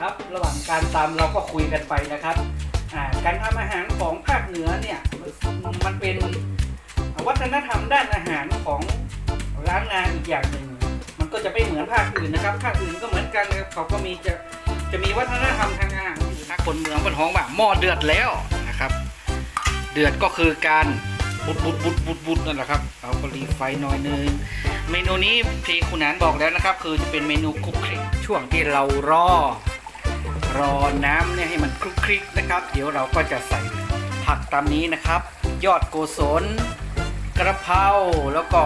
ครับ ระหว่างการตำเราก็คุยกันไปนะครับการทำอาหารของภาคเหนือเนี่ยมันเป็นวัฒนธรรมด้านอาหารของร้านนาอีกอย่างหนึ่งมันก็จะไม่เหมือนภาคอื่นนะครับ ภาคอื่นก็เหมือนกันเขาก็มีจะจะมีวัฒนธรรมทางอาหารถ้าคนเมืองเป็นห้องว่าหม้อเดือดแล้วนะครับ เดือดก็คือการบุดบุดบุดบุดบุดนั่นแหละครับเราก็รีไฟหน่อยนึงเมนูนี้ที่คุณนันบอกแล้วนะครับ คือจะเป็นเมนูคุกคลิกช่วงที่เรารอ รอน้ำเนี่ยให้มันคลุกคลิกนะครับ เดี๋ยวเราก็จะใส่ผักตามนี้นะครับ ยอดโกศลกระเพราแล้วก็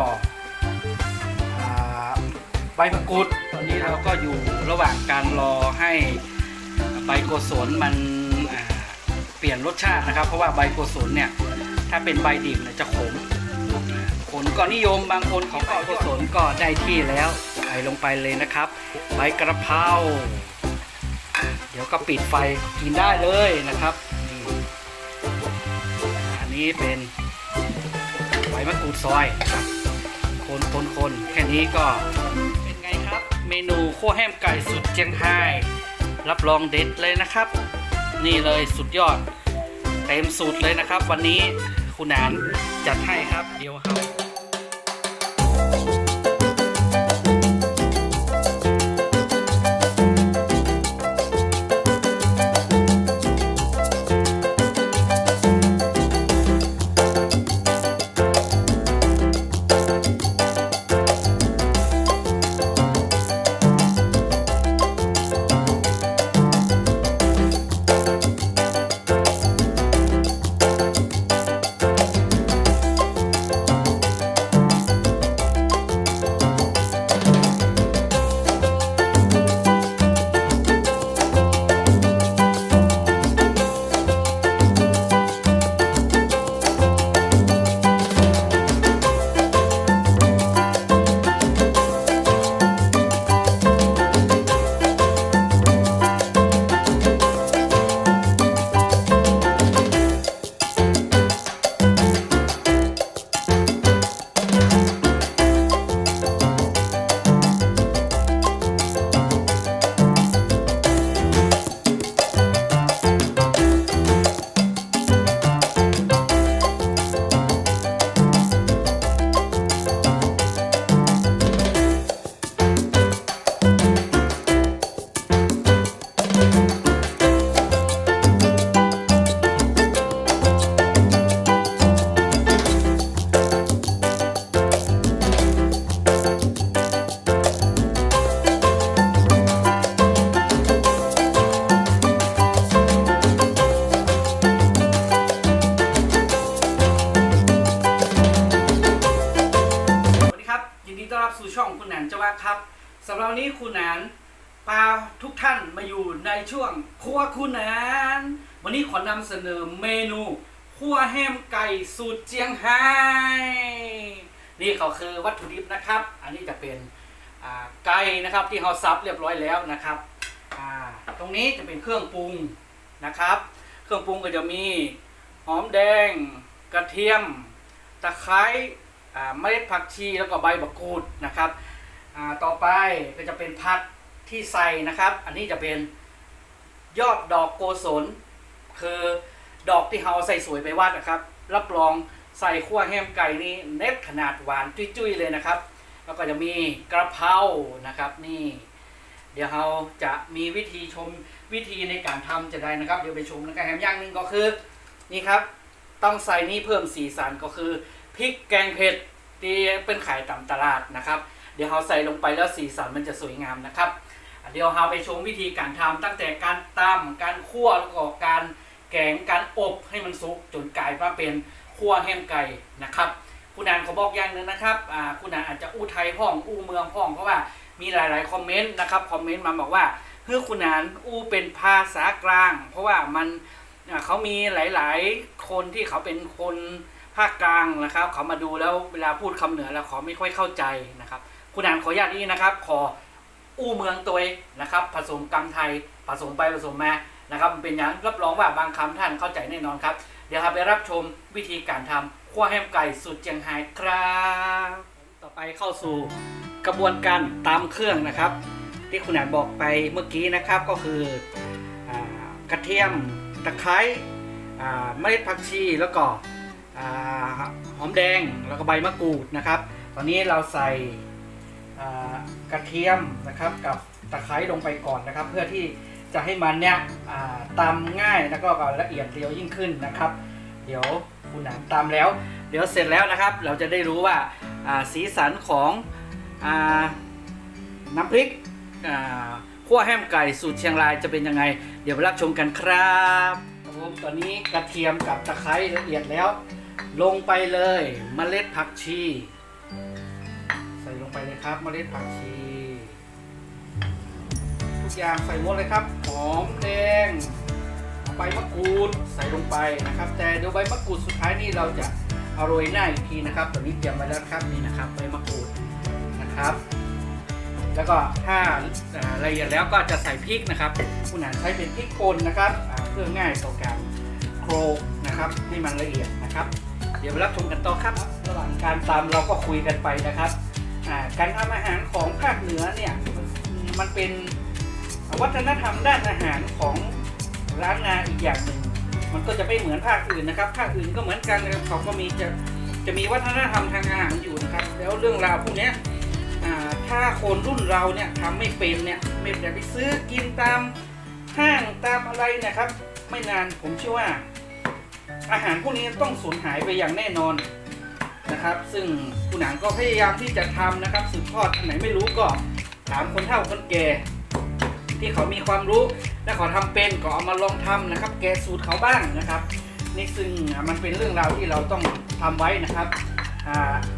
ใบมะกรูดตอนนี้เราก็อยู่ระหว่างการรอให้ใบโกศลมันเปลี่ยนรสชาตินะครับ เพราะว่าใบโกศลเนี่ยถ้าเป็นใบดิบเนี่ยจะขมคนก็นิยมบางคนเขาก็กุศลก็ได้ที่แล้วใส่ลงไปเลยนะครับ ใบกระเพรา เดี๋ยวก็ปิดไฟกินได้เลยนะครับนี่อันนี้เป็นใบมะกรูดซอยนะครับคนคนคนแค่นี้ก็เป็นไงครับ เมนูขั้วแหมไก่สุดเจียงไฮ้รับรองเด็ดเลยนะครับ นี่เลยสุดยอด เต็มสูตรเลยนะครับ วันนี้คุณนานจัดให้ครับเดี๋ยวครับ จียงไฮ้นี่เขาคือวัตถุดิบนะครับ อันนี้จะเป็นไก่นะครับที่เราซับเรียบร้อยแล้วนะครับ ตรงนี้จะเป็นเครื่องปรุงนะครับ เครื่องปรุงก็จะมีหอมแดง กระเทียม ตะไคร้เมล็ดผักชีแล้วก็ใบบักกูดนะครับ ต่อไปก็จะเป็นผักที่ใส่นะครับ อันนี้จะเป็นยอดดอกโกศลคือดอกที่เฮาใส่สวยไปวาดนะครับ รับรอง ใส่ขั้วแฮมไก่นี่เน็ตขนาดหวานจุ้ยๆเลยนะครับ แล้วก็จะมีกระเพรานะครับนี่เดี๋ยวเราจะมีวิธีชมวิธีในการทำจะได้นะครับ เดี๋ยวไปชมนะครับแฮมย่างหนึ่งก็คือนี่ครับ ต้องใส่นี่เพิ่มสีสันก็คือพริกแกงเผ็ดที่เป็นขายตามตลาดนะครับ เดี๋ยวเราใส่ลงไปแล้วสีสันมันจะสวยงามนะครับ เดี๋ยวเราไปชมวิธีการทำตั้งแต่การตำการคั่วแล้วก็การแกงการอบให้มันสุกจนกลายมาเป็น คั่วแห้มไก่นะครับ คุณนานเขาบอกอย่างหนึ่งนะครับคุณนานอาจจะอู้ไทยพ่องอู้เมืองพ่องเพราะว่ามีหลาย ๆ คอมเมนต์นะครับคอมเมนต์มาบอกว่าเพื่อคุณนานอู้เป็นภาษากลาง เพราะว่ามันเขามีหลาย ๆ คนที่เขาเป็นคนภาคกลางนะครับ เขามาดูแล้วเวลาพูดคำเหนือแล้วเขาไม่ค่อยเข้าใจนะครับ คุณอ่านขออนุญาตนี้นะครับ ขออู้เมืองตัวนะครับ ผสมกรรมไทยผสมไปผสมมา นะครับมันเป็นอย่างรับรองว่าบางคำท่านเข้าใจแน่นอนครับ เดี๋ยวเราไปรับชมวิธีการทำขั้วแฮมไก่สูตรเจียงไฮ้ครับต่อไปเข้าสู่กระบวนการตามเครื่องนะครับ ที่คุณอันบอกไปเมื่อกี้นะครับก็คืออกระเทียมตะไคร้เมล็ดผักชีแล้วก็หอมแดงแล้วก็ใบมะกรูดนะครับ ตอนนี้เราใส่กระเทียมนะครับกับตะไคร้ลงไปก่อนนะครับ เพื่อที่ จะให้มันเนี่ยตำง่ายแล้วก็ละเอียดเรียวยิ่งขึ้นนะครับ เดี๋ยวคุณหนานตามแล้ว เดี๋ยวเสร็จแล้วนะครับ เราจะได้รู้ว่าสีสันของอน้ำพริกอ่าขั่วแฮมไก่สูตรเชียงรายจะเป็นยังไง เดี๋ยวไปรับชมกันครับครับผมตอนนี้กระเทียมกับตะไคร้ละเอียดแล้ว ลงไปเลยเมล็ดผักชี ใส่ลงไปเลยครับเมล็ดผักชี อย่างใส่หมดเลยครับหอมแดงใบมะกรูดใส่ลงไปนะครับ แต่เดี๋ยวใบมะกรูดสุดท้ายนี่เราจะเอาโรยหน้าอีกทีนะครับตอนนี้เตรียมไว้แล้วครับนี่นะครับใบมะกรูดนะครับ แล้วก็ถ้าอ่าละเอียดแล้วก็จะใส่พริกนะครับคุณหานใช้เป็นพริกป่นนะครับเพื่อง่ายต่อการโครกนะครับให้มันละเอียดนะครับ เดี๋ยวไปรับชมกันต่อครับ ระหว่างการตำเราก็คุยกันไปนะครับการทำอาหารของภาคเหนือเนี่ยมันเป็น วัฒนธรรมด้านอาหารของร้านนาอีกอย่างหนึ่งมันก็จะไม่เหมือนภาคอื่นนะครับ ภาคอื่นก็เหมือนกันนะครับเขาก็มีจะจะมีวัฒนธรรมทางอาหารอยู่นะครับ แล้วเรื่องราวพวกนี้ถ้าคนรุ่นเราเนี่ยทำไม่เป็นเนี่ยไม่ได้ไปซื้อกินตามห้างตามอะไรนะครับ ไม่นานผมเชื่อว่า อาหารพวกนี้ต้องสูญหายไปอย่างแน่นอนนะครับ ซึ่งคุณหนังก็พยายามที่จะทำนะครับสืบทอดอันไหนไม่รู้ก็ถามคนเฒ่าคนแก่ ที่เขามีความรู้ และเขาทำเป็นก็เอามาลองทำนะครับ แกสูตรเขาบ้างนะครับ นี่ซึ่งมันเป็นเรื่องราวที่เราต้องทำไว้นะครับ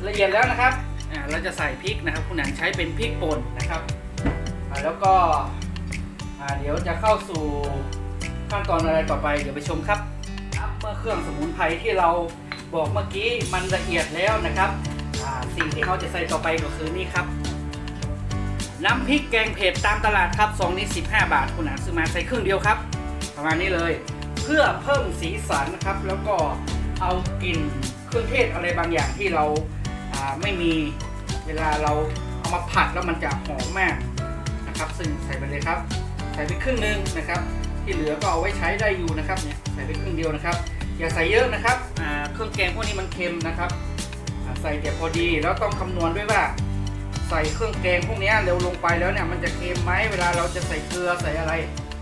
ละเอียดแล้วนะครับเราจะใส่พริกนะครับ คุณหนังใช้เป็นพริกป่นนะครับแล้วก็เดี๋ยวจะเข้าสู่ขั้นตอนอะไรต่อไปเดี๋ยวไปชมครับครับเมื่อเครื่องสมุนไพรที่เราบอกเมื่อกี้มันละเอียดแล้วนะครับสิ่งที่เขาจะใส่ต่อไปก็คือนี่ครับ น้ำพริกแกงเผ็ดตามตลาดครับซองนี้ 15 บาท คุณอาซื้อมาใส่ครึ่งเดียวครับ ประมาณนี้เลย เพื่อเพิ่มสีสันนะครับ แล้วก็เอากลิ่นเครื่องเทศอะไรบางอย่างที่เราาไม่มีเวลาเราเอามาผัดแล้วมันจะหอมมากนะครับ ซึ่งใส่ไปเลยครับ ใส่ไปครึ่งนึงนะครับ ที่เหลือก็เอาไว้ใช้ได้อยู่นะครับเนี่ยใส่ไปครึ่งเดียวนะครับ อย่าใส่เยอะนะครับเครื่องแกงพวกนี้มันเค็มนะครับอ่าใส่แต่พอดีแล้วต้องคำนวณด้วยว่า ใส่เครื่องแกงพวกนี้เร็วลงไปแล้วเนี่ยมันจะเค็มไหมเวลาเราจะใส่เกลือใส่อะไร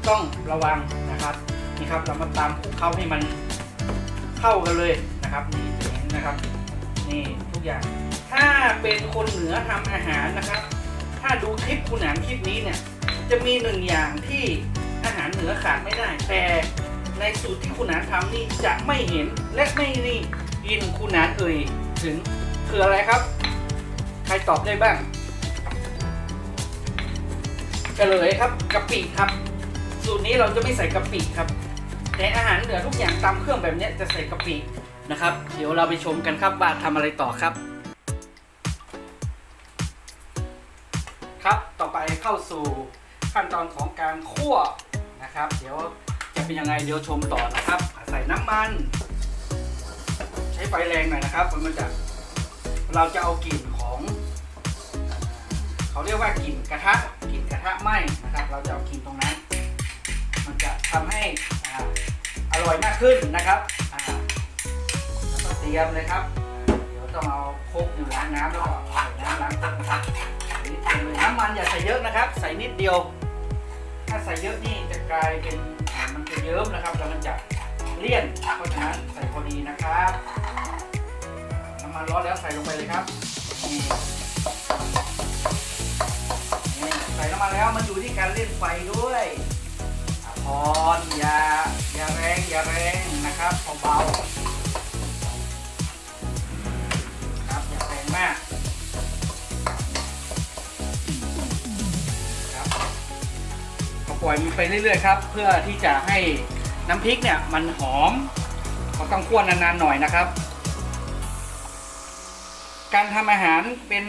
ต้องระวังนะครับนี่ครับเรามาตามคลุกเข้าให้มันเข้ากันเลยนะครับนี่อย่างนี้นะครับนี่ทุกอย่างถ้าเป็นคนเหนือทำอาหารนะครับ ถ้าดูคลิปคุณหนานคลิปนี้เนี่ยจะมีหนึ่งอย่างที่อาหารเหนือขาดไม่ได้ แต่ในสูตรที่คุณหนานทำนี่จะไม่เห็นและไม่นี่ยินคุณหนานเอ่ยถึงคืออะไรครับ ตอบได้บ้างเลยครับกะปิครับ สูตรนี้เราจะไม่ใส่กะปิครับ แต่อาหารเหนือทุกอย่างตามเครื่องแบบนี้จะใส่กะปินะครับ เดี๋ยวเราไปชมกันครับว่าทำอะไรต่อครับ ครับต่อไปเข้าสู่ขั้นตอนของการคั่วนะครับ เดี๋ยวจะเป็นยังไงเดี๋ยวชมต่อนะครับ ใส่น้ำมัน ใช้ไฟแรงหน่อยนะครับมันจะเราจะเอากลิ่น เขาเรียกว่ากลิ่นกระทะกลิ่นกระทะไหม้นะครับ เราจะเอากลิ่นตรงนั้น มันจะทำให้ออร่อยมากขึ้นนะครับแล้วก็เตรียมเลยครับ เดี๋ยวต้องเอาโคกอยู่ล้างน้ำแล้วก็ใส่น้ำล้างโคกนะครับน้ำมันอย่าใส่เยอะนะครับ ใส่นิดเดียว ถ้าใส่เยอะนี่จะกลายเป็นมันจะเยิ้มนะครับแล้วมันจะเลี่ยนเพราะฉะนั้นใส่พอดีนะครับ น้ำมันร้อนแล้วใส่ลงไปเลยครับนี่ใส่น้ำ มันแล้วมันอยู่ที่การเล่นไฟด้วยอะพรอย่าอย่าแรงอย่าแรงนะครับเบาๆครับอย่าแรงมากครับก็ปล่อยมันไปเรื่อยๆครับ เพื่อที่จะให้น้ำพริกเนี่ยมันหอมก็ต้องคั่วนานๆหน่อยนะครับ การทำอาหารเป็น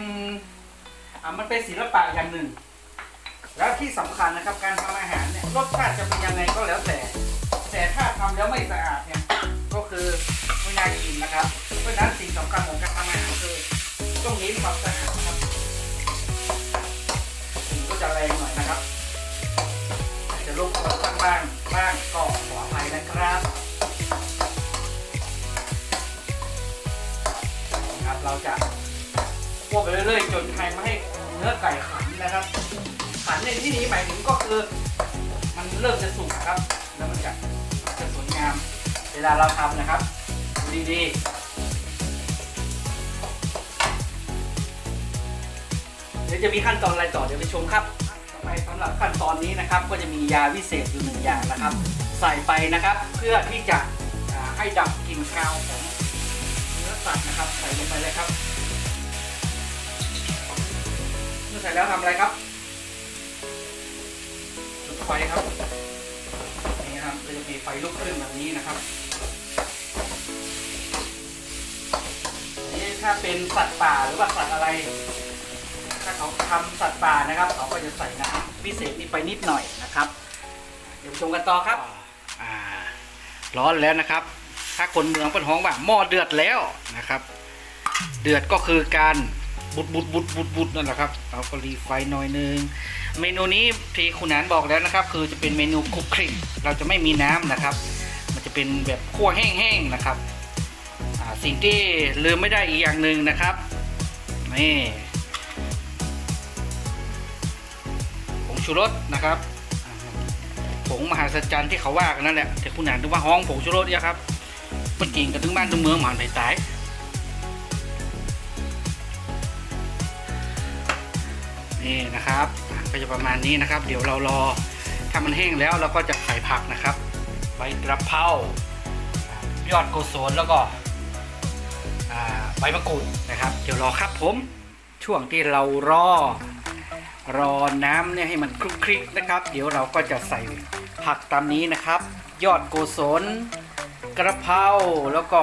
อ่ามันเป็นศิลปะอย่างหนึ่ง แล้วที่สำคัญนะครับการทำอาหารเนี่ยรสชาติจะเป็นยังไงก็แล้วแต่ แต่ถ้าทำแล้วไม่สะอาดเนี่ยก็คือไม่น่ากินนะครับ เพราะฉะนั้นสิ่งสำคัญของการทำอาหารคือต้องเน้นความสะอาดนะครับถึงก็จะแรงหน่อยนะครับอาจจะลบกวนบ้งบ้างบ้างก็ขออภัยนะครับครับเราจะคั่วไปเรื่อยๆจนไทยไม่ให้เนื้อไก่ขันนะครับ ขันในที่นี้หมายถึงก็คือ มันเริ่มจะสุกครับ แล้วมันจะจะสวยงาม เวลาเราทำนะครับดูดีๆเดี๋ยวจะมีขั้นตอนอะไรต่อเดี๋ยวไปชมครับต่อไปสำหรับขั้นตอนนี้นะครับ ก็จะมียาวิเศษอยู่หนึ่งอย่างนะครับ ใส่ไปนะครับ เพื่อที่จะให้ดับกลิ่นคาวของเนื้อสัตว์นะครับ ใส่ลงไปเลยครับเมื่อใส่แล้วทำอะไรครับ ไฟครับ นี่นะครับจะมีไฟลุกขึ้นแบบนี้นะครับนี่ถ้าเป็นสัตว์ป่าหรือว่าสัตว์อะไร ถ้าเขาทำสัตว์ป่านะครับ เขาก็จะใส่น้ำพิเศษนี้ไปนิดหน่อยนะครับ เดี๋ยวชมกันต่อครับอ่าร้อนแล้วนะครับ ถ้าคนเมืองเป็นห้องว่าหม้อเดือดแล้วนะครับ เดือดก็คือการบุดบุดบุดบุดบุดนั่นแหละครับ เราก็รีไฟหน่อยนึง เมนูนี้ที่คุณนันบอกแล้วนะครับ คือจะเป็นเมนูคลุกคลิกเราจะไม่มีน้ำนะครับ มันจะเป็นแบบคั่วแห้งๆนะครับสิ่งที่ลืมไม่ได้อีกอย่างหนึ่งนะครับนี่ผงชูรสนะครับผงมหาสัจจรรย์ที่เขาว่ากันนั่นแหละแต่คุณนันนึกว่าห้องผงชูรสเนี่ยครับเป็นจริงกันถึงบ้านถึงเมืองหมานไปตายนี่นะครับ ก็จะประมาณนี้นะครับ เดี๋ยวเรารอถ้ามันแห้งแล้วเราก็จะใส่ผักนะครับ ใบกระเพรายอดโกศลแล้วก็ใบมะกรูดนะครับ เดี๋ยวรอครับผมช่วงที่เรารอรอน้ำเนี่ยให้มันคลุกคลิกนะครับ เดี๋ยวเราก็จะใส่ผักตามนี้นะครับ ยอดโกศลกระเพราแล้วก็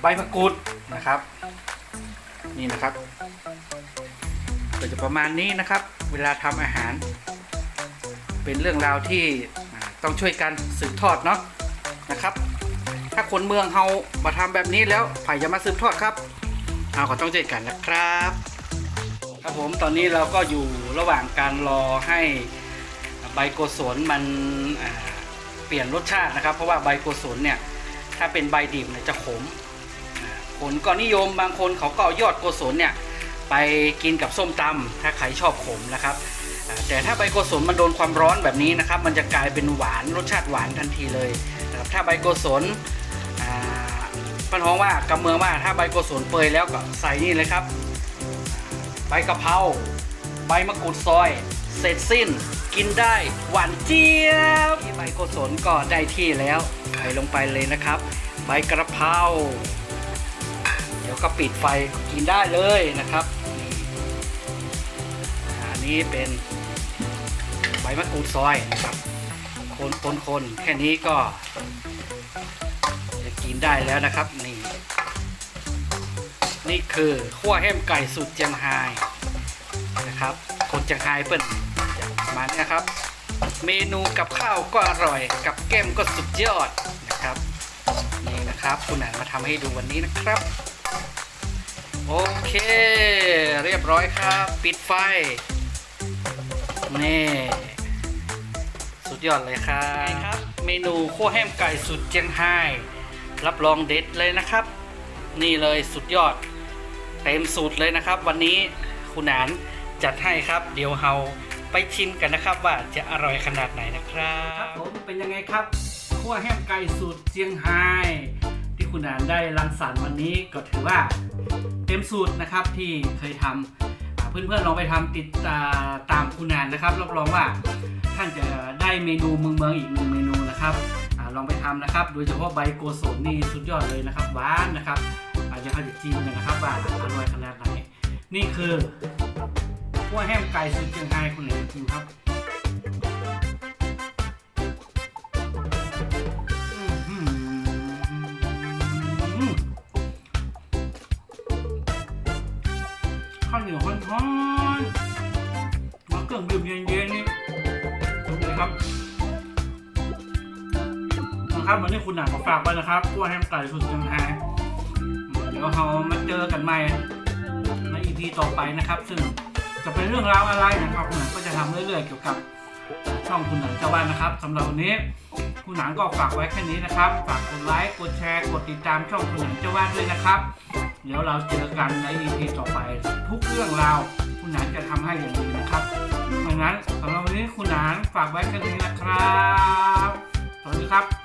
ใบมะกรูดนะครับ นี่นะครับ ก็จะประมาณนี้นะครับ เวลาทำอาหาร เป็นเรื่องราวที่ต้องช่วยกันสืบทอดเนาะนะครับ ถ้าคนเมืองเฮามาทำแบบนี้แล้วไผ่จะมาสืบทอดครับเอาก็ต้องช่วยกันนะครับ ครับผมตอนนี้เราก็อยู่ระหว่างการรอให้ใบโกศลมันเปลี่ยนรสชาตินะครับ เพราะว่าใบโกศลเนี่ยถ้าเป็นใบดิบเนี่ยจะขมคนก็นิยมบางคนเขาก็เอายอดโกศลเนี่ย ไปกินกับส้มตำถ้าใครชอบขมนะครับแต่ถ้าใบโกศลมันโดนความร้อนแบบนี้นะครับ มันจะกลายเป็นหวานรสชาติหวานทันทีเลยนะครับถ้าใบโกศลอ่าป้าท้องว่ากำเมืองว่าถ้าใบโกศลเปื่อยแล้วก็ใส่นี่เลยครับ ใบกะเพราใบมะกรูดซอย เสร็จสิ้น กินได้หวานเจี๊ยบใบโกศลก็ได้ที่แล้วใส่ลงไปเลยนะครับ ใบกระเพราเดี๋ยวก็ปิดไฟกินได้เลยนะครับ นี่เป็นใบมะกรูดซอยนะครับคนคนคนแค่นี้ก็จะกินได้แล้วนะครับนี่นี่คือขั้วแห้มไก่สูตรเจียงไฮ้นะครับ คนเจียงไฮ้เปิ้ลมาณนี้นะครับ เมนูกับข้าวก็อร่อย กับแก้มก็สุดยอดนะครับนี่นะครับคุณหนานมาทำให้ดูวันนี้นะครับ โอเค เรียบร้อยครับ ปิดไฟ นี่ สุดยอดเลยครับครับ เมนูขั้วแห้มไก่สุดเจียงไฮ้รับรองเด็ดเลยนะครับ นี่เลยสุดยอด เต็มสูตรเลยนะครับ วันนี้คุณหนานจัดให้ครับ เดี๋ยวเราไปชิมกันนะครับว่าจะอร่อยขนาดไหนนะครับครับผมเป็นยังไงครับขั้วแห้มไก่สูตรเจียงไฮ้ที่คุณหนานได้รังสรรค์วันนี้ก็ถือว่าเต็มสูตรนะครับที่เคยทำอ่า เพื่อนๆลองไปทำติดตาตามคุณนานนะครับ รับรองว่าท่านจะได้เมนูเมืองเมืองอีกหนึ่งเมนูนะครับอลองไปทำนะครับ โดยเฉพาะใบโกโซนี่สุดยอดเลยนะครับหวานนะครับอาจจะเขาจะจีนกันนะครับว่าอร่อยขนาดไหนนี่คือขั้วแห้มไก่สุดเชียงไฮ้คุณเหลือคิงครับ ครับนะครับวันนี้คุณหนังมาฝากไว้นะครับกล้วยแฮมไก่สุดจังไฮเดี๋ยวเรามาเจอกันใหม่ใน EP ต่อไปนะครับ ซึ่งจะเป็นเรื่องราวอะไรนะครับคุณหนานก็จะทำเรื่อยๆเกี่ยวกับช่องคุณหนานเจ้าบ้านนะครับสำหรับวันนี้คุณหนานก็ฝากไว้แค่นี้นะครับ ฝากกดไลค์กดแชร์กดติดตามช่องคุณหนานเจ้าบ้านด้วยนะครับเดี๋ยวเราเจอกันใน EP ต่อไป ทุกเรื่องราวคุณหนานจะทำให้อย่างดีนะครับเพราะนั้นสำหรับ นี้คุณหนานฝากไว้กันนี้นะครับ สวัสดีครับ